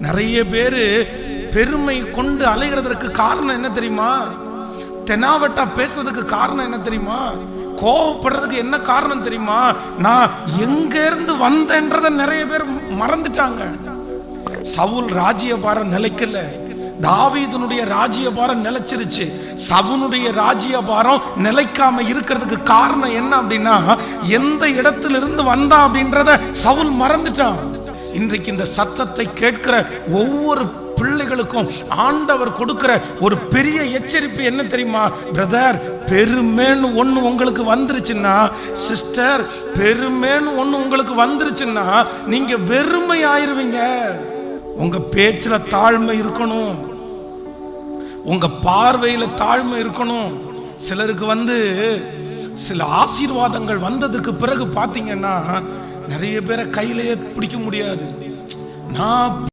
நிறைய பேர் பெருமை கொண்டு அலைகிறதற்கு காரணம் என்ன தெரியுமா? தெனாவட்டா பேசுறதுக்கு காரணம் என்ன தெரியுமா? கோவப்படுறதுக்கு என்ன காரணம் தெரியுமா? நான் எங்க இருந்து வந்தேன்றத நிறைய பேர் மறந்துட்டாங்க. சவுல் ராஜ்யபார நிலைக்கல. தாவீதனுடைய ராஜ்யபாரம் நிலைச்சிருச்சு. சவுனுடைய ராஜ்யபாரம் நிலைக்காம இருக்கிறதுக்கு காரணம் என்ன அப்படின்னா எந்த இடத்துல இருந்து வந்தா அப்படின்றத சவுல் மறந்துட்டான். இன்றைக்கு இந்த சத்தத்தை கேட்கிற ஒவ்வொரு பிள்ளைகளுக்கும் ஆண்டவர் கொடுக்கிற ஒரு பெரிய எச்சரிப்பு என்ன தெரியுமா? பிரதர் பெருமேன்னு ஒன்று உங்களுக்கு வந்துருச்சுன்னா சிஸ்டர் பெருமேன்னு ஒன்று உங்களுக்கு வந்துருச்சுன்னா நீங்க வெறுமை ஆயிருவீங்க உங்க பேச்சில் தாழ்மை இருக்கணும். உங்க பார்வையில் தாழ்மை இருக்கணும். சிலருக்கு வந்து சில ஆசீர்வாதங்கள் வந்ததுக்கு பிறகு பார்த்தீங்கன்னா நிறைய பேரை கையிலேயே பிடிக்க முடியாது. நான்